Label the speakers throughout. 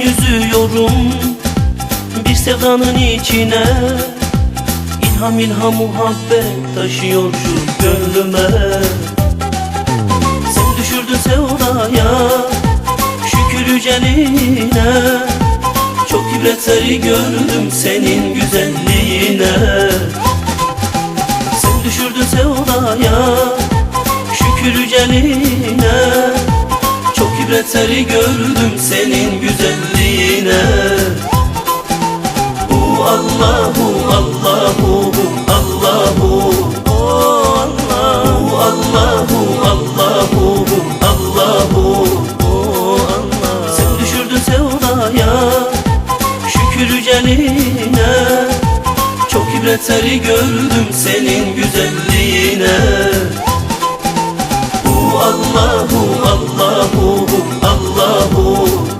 Speaker 1: Düşüyorum bir sevdanın içine. İlham ilham muhabbet taşıyor şu gönlüme. Sen düşürdün sevdaya şükür yüceline. Çok ibretleri gördüm senin güzelliğine. Sen düşürdün sevdaya şükür yüceline İbretleri gördüm senin güzelliğine. Hu Allahu Allahu Allahu. Allahu. Allahu Allahu Allahu. Allah Sen düşürdün sevdaya şükür yüceline. Çok ibretleri gördüm senin güzelliğine. Hu Allahu Allahu Allahu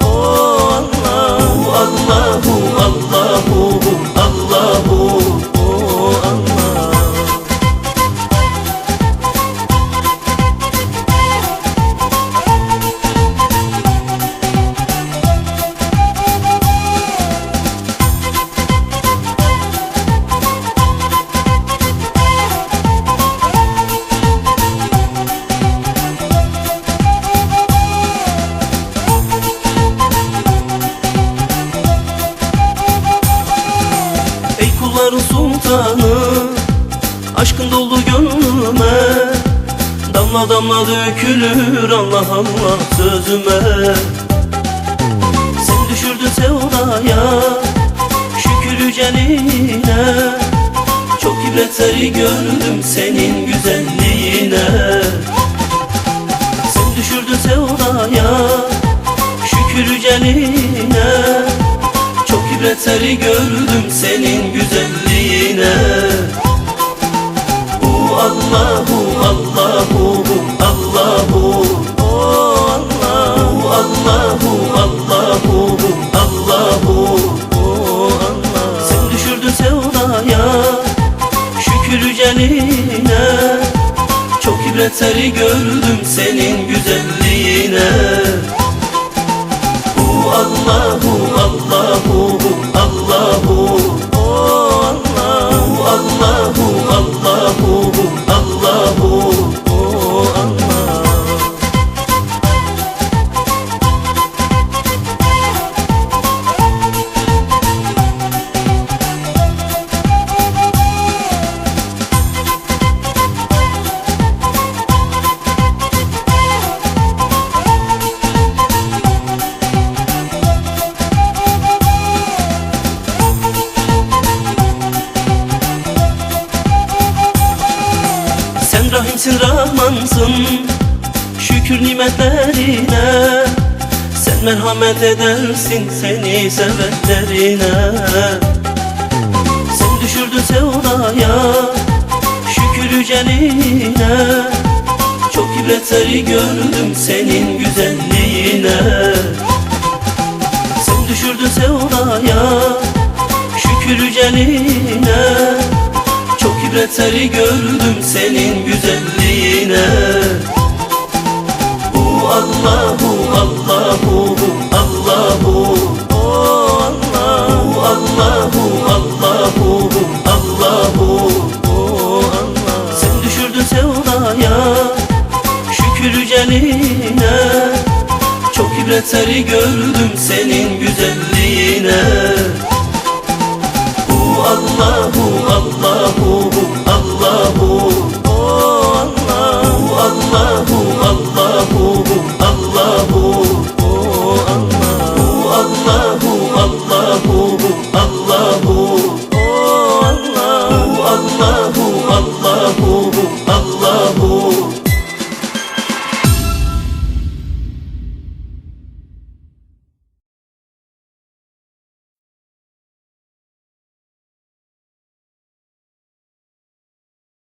Speaker 1: Aşkın dolu gönlüme Damla damla dökülür Allah Allah sözüme. Sen düşürdün sevdaya Şükür yüceline. Çok ibretleri gördüm senin güzelliğine. Sen düşürdün sevdaya Şükür yüceline. Çok ibretleri gördüm senin güzelliğine Allahu Allahu Allahu. Allahu Allahu Allahu Allahu. Allah. Sen düşürdün sevdaya Şükür yüceline. Çok ibretleri gördüm senin güzelliğine. Hu Allahu rahimsin rahmansın Şükür nimetlerine. Sen merhamet edersin seni sevenlerine. Sen düşürdün sevdaya Şükür yüceline. Çok ibretleri gördüm senin güzelliğine. Sen düşürdün sevdaya Şükür yüceline İbretleri gördüm senin güzelliğine. Hu Allahu Allahu Allahu Oh Allahu Allahu Allahu Allahu Oh Allah Sen düşürdün sevdaya Şükür yüceline Çok ibretleri gördüm senin güzelliğine